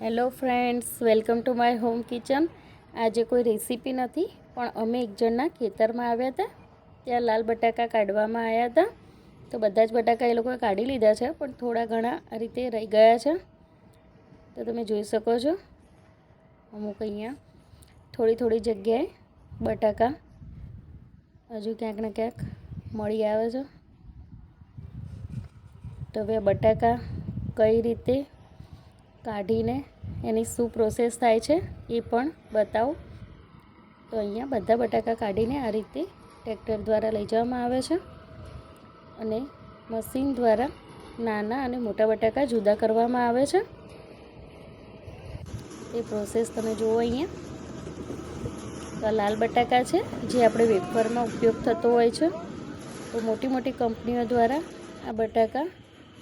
Hello friends, welcome to my home kitchen. આજે કોઈ recipe નથી, પણ અમે એક જણના ખેતરમાં આવ્યા હતા. ત્યાં લાલ બટાકા કાઢવામાં આવ્યા હતા. તો બધા જ બટાકા એ લોકોએ કાઢી લીધા છે, પણ થોડા ઘણા રીતે રહી ગયા છે. તો તમે જોઈ શકો છો. અમુક અહીંયા થોડી થોડી જગ્યાએ બટાકા હજુ ક્યાંક ને ક્યાંક મળી આવે છે. તો હવે બટાકા કઈ રીતે કાઢીને એની શું પ્રોસેસ થાય છે એ પણ બતાવું. તો અહીંયા બધા બટાકા કાઢીને આ રીતે ટ્રેક્ટર દ્વારા લઈ જવામાં આવે છે અને મશીન દ્વારા નાના અને મોટા બટાકા જુદા કરવામાં આવે છે. એ પ્રોસેસ તમે જુઓ અહીંયા. તો લાલ બટાકા છે જે આપણે વેફરમાં ઉપયોગ થતો હોય છે. તો મોટી મોટી કંપનીઓ દ્વારા આ બટાકા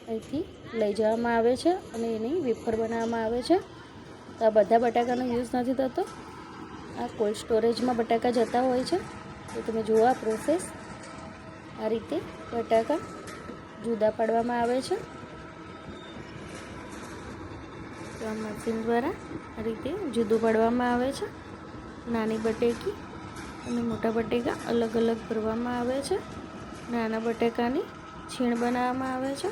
અહીંથી લઈ જવામાં આવે છે અને એની વેફર બનાવવામાં આવે છે. તો આ બધા બટાકાનો યુઝ નથી થતો. આ કોલ્ડ સ્ટોરેજમાં બટાકા જતા હોય છે. તો તમે જુઓ આ પ્રોસેસ. આ રીતે બટાકા જુદા પાડવામાં આવે છે. તો આ મશીન દ્વારા આ રીતે જુદું પાડવામાં આવે છે. નાની બટેકી અને મોટા બટેકા અલગ અલગ ભરવામાં આવે છે. નાના બટેકાની છીણ બનાવવામાં આવે છે.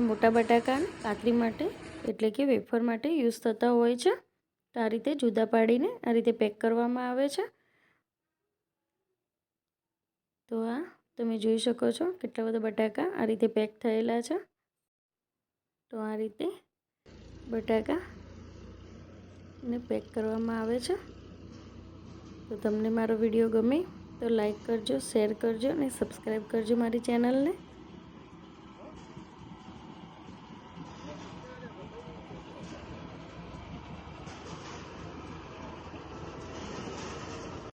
મોટા બટાકા કાતરી માટે, એટલે કે વેફર માટે યુઝ થતા હોય છે. તો આ રીતે જુદા પાડીને આ રીતે પેક કરવામાં આવે છે. તો આ તમે જોઈ શકો છો કેટલા બધા બટાકા આ રીતે પેક થયેલા છે. તો આ રીતે બટાકા ને પેક કરવામાં આવે છે. તો તમને મારો વીડિયો ગમે તો લાઈક કરજો શેર કરજો અને સબસ્ક્રાઈબ કરજો મારી ચેનલને